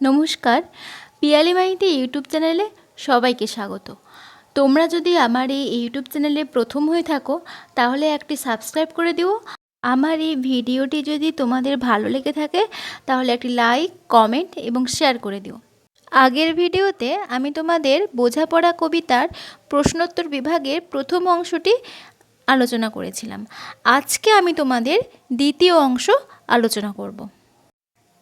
নমস্কার। পিয়ালি মাইতি ইউটিউব চ্যানেলে সবাইকে স্বাগত। তোমরা যদি আমার এই ইউটিউব চ্যানেলে প্রথম হয়ে থাকো, তাহলে একটি সাবস্ক্রাইব করে দিও। আমার এই ভিডিওটি যদি তোমাদের ভালো লেগে থাকে, তাহলে একটি লাইক, কমেন্ট এবং শেয়ার করে দিও। আগের ভিডিওতে আমি তোমাদের বোঝাপড়া কবিতার প্রশ্নোত্তর বিভাগের প্রথম অংশটি আলোচনা করেছিলাম। আজকে আমি তোমাদের দ্বিতীয় অংশ আলোচনা করব।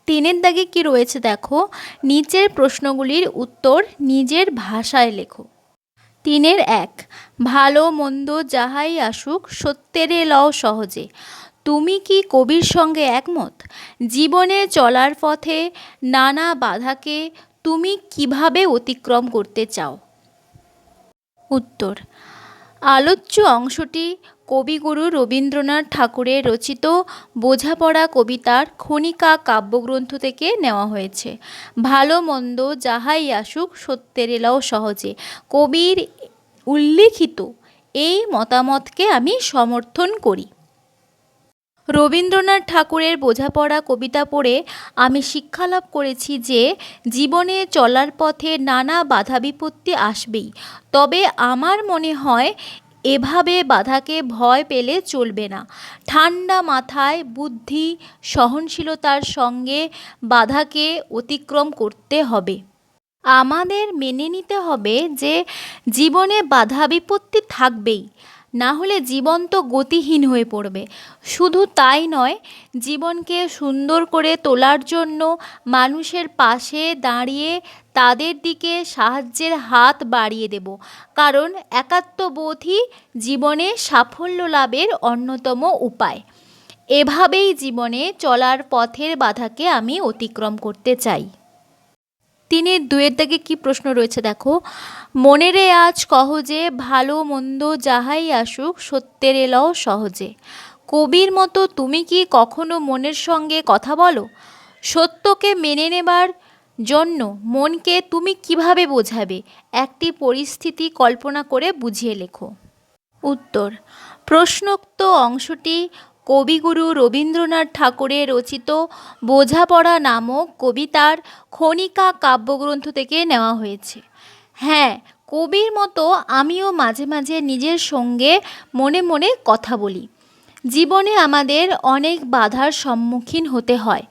তিনের দাগে কি রয়েছে দেখো? নিচের প্রশ্নগুলির উত্তর নিজের ভাষায় লেখো। তিনের এক, ভালো মন্দ যাহাই আসুক, সত্যেরে লও সহজে। তুমি কি কবির সঙ্গে একমত? জীবনে চলার পথে নানা বাধাকে তুমি কীভাবে অতিক্রম করতে চাও? উত্তর আলোচ্য অংশটি কবিগুরু রবীন্দ্রনাথ ঠাকুরের রচিত বোঝাপড়া কবিতার খনিকা কাব্যগ্রন্থ থেকে নেওয়া হয়েছে। ভালো মন্দ যাহাই আসুক, সত্যের এলাও সহজে। কবির উল্লিখিত এই মতামতকে আমি সমর্থন করি। রবীন্দ্রনাথ ঠাকুরের বোঝাপড়া কবিতা পড়ে আমি শিক্ষালাভ করেছি যে জীবনে চলার পথে নানা বাধা বিপত্তি আসবেই। তবে আমার মনে হয় এভাবে বাধাকে ভয় পেলে চলবে না। ঠান্ডা মাথায় বুদ্ধি, সহনশীলতার সঙ্গে বাধাকে অতিক্রম করতে হবে। আমাদের মেনে নিতে হবে যে জীবনে বাধা বিপত্তি থাকবেই। না হলে জীবন তো গতিহীন হয়ে পড়বে। শুধু তাই নয়, জীবনকে সুন্দর করে তোলার জন্য মানুষের পাশে দাঁড়িয়ে তাদের দিকে সাহায্যের হাত বাড়িয়ে দেব। কারণ একাত্মবোধই জীবনে সাফল্য লাভের অন্যতম উপায়। এভাবেই জীবনে চলার পথের বাধাকে আমি অতিক্রম করতে চাই। তিনি দুয়ের দাগে কি প্রশ্ন রয়েছে দেখো? মনেরে আজ কহ যে ভালো মন্দ যাহাই আসুক, সত্যের এলও সহজে। কবির মতো তুমি কি কখনো মনের সঙ্গে কথা বলো? সত্যকে মেনে নেবার জন্য মনকে তুমি কীভাবে বোঝাবে? একটি পরিস্থিতি কল্পনা করে বুঝিয়ে লেখো। উত্তর, প্রশ্নোক্ত অংশটি কবিগুরু রবীন্দ্রনাথ ঠাকুরের রচিত বোঝাপড়া নামক কবিতার খনিকা কাব্যগ্রন্থ থেকে নেওয়া হয়েছে। হ্যাঁ কবির মতো আমিও মাঝে মাঝে নিজের সঙ্গে মনে মনে কথা বলি। জীবনে আমাদের অনেক বাধার সম্মুখীন হতে হয়,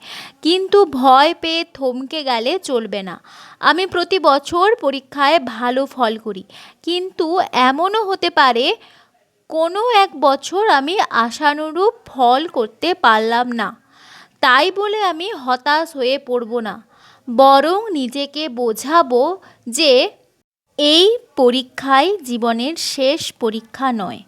কিন্তু ভয় পেয়ে থমকে গেলে চলবে না। আমি প্রতি বছর পরীক্ষায় ভালো ফল করি, কিন্তু এমনও হতে পারে কোনো এক বছর আমি আশানুরূপ ফল করতে পারলাম না। তাই বলে আমি হতাশ হয়ে পড়ব না। বরং নিজেকে বোঝাবো যে এই পরীক্ষাই জীবনের শেষ পরীক্ষা নয়।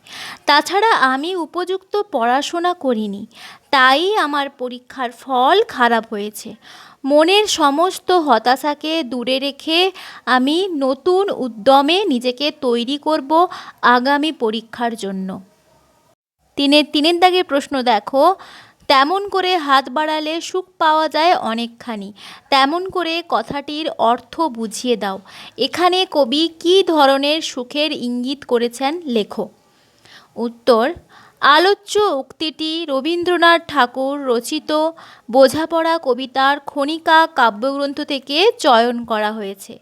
তাছাড়া আমি উপযুক্ত পড়াশোনা করিনি। তাই আমার পরীক্ষার ফল খারাপ হয়েছে। মনের সমস্ত হতাশাকে দূরে রেখে আমি নতুন উদ্যমে নিজেকে তৈরি করব আগামী পরীক্ষার জন্য। তিনের তিনের দাগের প্রশ্ন দেখো, তেমন করে হাত বাড়ালে সুখ পাওয়া যায় অনেকখানি। তেমন করে কথাটির অর্থ বুঝিয়ে দাও। এখানে কবি কী ধরনের সুখের ইঙ্গিত করেছেন লেখো। উত্তর আলোচ্য উক্তিটি রবীন্দ্রনাথ ঠাকুর রচিত বোঝাপড়া কবিতার খনিকা কাব্যগ্রন্থ থেকে চয়ন করা হয়েছে।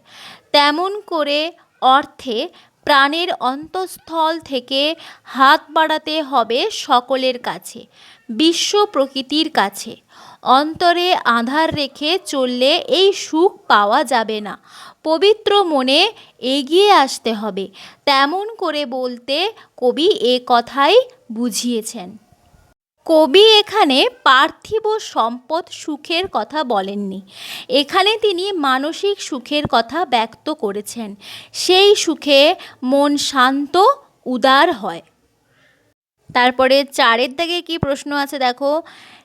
তেমন করে অর্থে প্রাণের অন্তঃস্থল থেকে হাত বাড়াতে হবে সকলের কাছে, বিশ্ব প্রকৃতির কাছে। অন্তরে আধার রেখে চললে এই সুখ পাওয়া যাবে না। পবিত্র মনে এগিয়ে আসতে হবে। তেমন করে বলতে কবি এ কথাই বুঝিয়েছেন। কবি এখানে পার্থিব সম্পদ সুখের কথা বলেননি। এখানে তিনি মানসিক সুখের কথা ব্যক্ত করেছেন। সেই সুখে মন শান্ত, উদার হয়। তারপরে চারের দাগে কি প্রশ্ন আছে দেখো?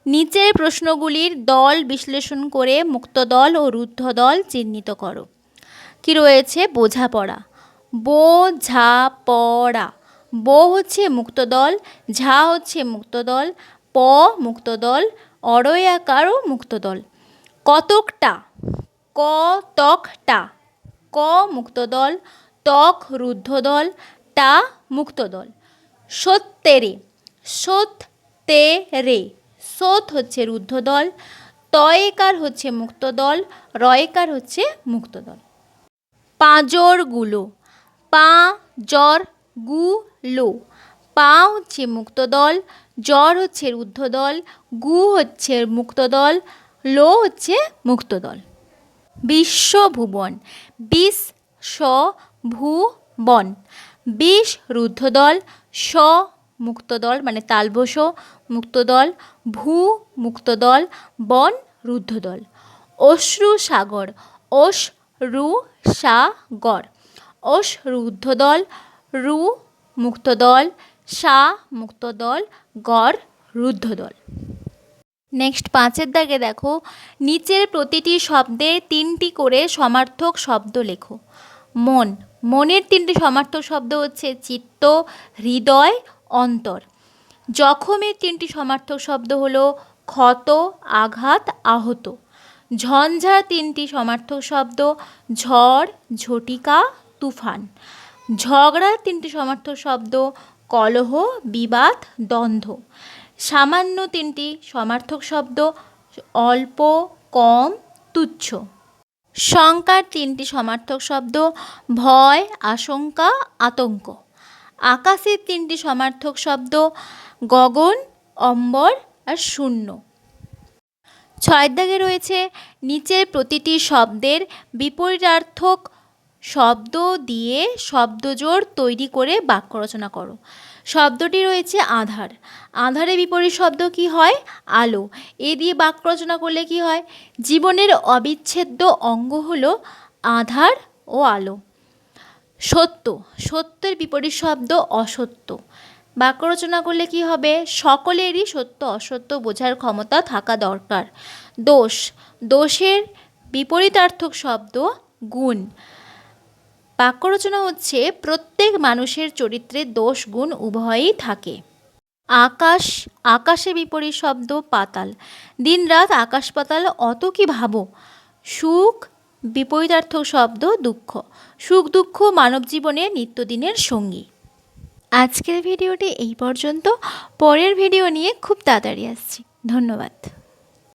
নিচের প্রশ্নগুলির দল বিশ্লেষণ করে মুক্ত দল ও রুদ্ধ দল চিহ্নিত করো। কি রয়েছে? বোঝাপড়া। বোঝা পড়া বো হচ্ছে মুক্ত দল ঝা হচ্ছে মুক্ত দল প মুক্ত দল অরয়াকারও মুক্ত দল কতকটা? ক মুক্ত দল তক রুদ্ধ দল টা মুক্ত দল সত্যেরে সত্যেরে সোত হচ্ছে রুদ্ধ দল তয়েকার হচ্ছে মুক্ত দল রয়েকার হচ্ছে মুক্ত দল পাঁজরগুলো। পা, জর গু লো পা হচ্ছে মুক্তদল, জ্বর হচ্ছে রুদ্ধ দল গু হচ্ছে মুক্তদল, লো হচ্ছে মুক্তদল। বিশ্বভুবন। বিষ স ভু বন বিষ রুদ্ধদল, স মুক্তদল মানে তালবস, মুক্তদল, ভূ মুক্তদল, বন রুদ্ধদল। অশ্রু সাগর। ওস রু সাগর। ওস রুদ্ধদল রু মুক্তদল, সা মুক্তদল, গড় রুদ্ধদল। নেক্সট পাঁচের দাগে দেখো, নিচের প্রতিটি শব্দে তিনটি করে সমার্থক শব্দ লেখো। মন, মনের তিনটি সমার্থক শব্দ হচ্ছে চিত্ত, হৃদয়, অন্তর। জখমের তিনটি সমার্থক শব্দ হলো ক্ষত, আঘাত, আহত। ঝঞ্ঝার তিনটি সমার্থক শব্দ, ঝড়, ঝটিকা, তুফান। ঝগড়ার তিনটি সমার্থক শব্দ, কলহ, বিবাদ, দ্বন্দ্ব। সামান্য তিনটি সমার্থক শব্দ, অল্প, কম, তুচ্ছ। শঙ্কার তিনটি সমার্থক শব্দ, ভয়, আশঙ্কা, আতঙ্ক। আকাশের তিনটি সমার্থক শব্দ, গগন, অম্বর আর শূন্য। ছয়ের দাগে রয়েছে, নিচের প্রতিটি শব্দের বিপরীতার্থক শব্দ দিয়ে শব্দজোড় তৈরি করে বাক্য রচনা করো। শব্দটি রয়েছে আধার। আধারে বিপরীত শব্দ কি হয়? আলো। এ দিয়ে বাক্য রচনা করলে কি হয়? জীবনের অবিচ্ছেদ্য অঙ্গ হলো আধার ও আলো। সত্য। সত্যের বিপরীত শব্দ অসত্য। বাক্য রচনা করলে কি হবে? সকলেরই সত্য অসত্য বোঝার ক্ষমতা থাকা দরকার। দোষ। দোষের বিপরীতার্থক শব্দ গুণ। বাক্য রচনা হচ্ছে, প্রত্যেক মানুষের চরিত্রে দোষ, গুণ উভয়ই থাকে। আকাশ, আকাশে বিপরীত শব্দ, পাতাল। দিনরাত আকাশ, পাতাল অত কি ভাবো? সুখ বিপরীতার্থক শব্দ, দুঃখ। সুখ, দুঃখ মানব জীবনের নিত্যদিনের সঙ্গী। আজকের ভিডিওটি এই পর্যন্ত। পরের ভিডিও নিয়ে খুব তাড়াতাড়ি আসছি। ধন্যবাদ।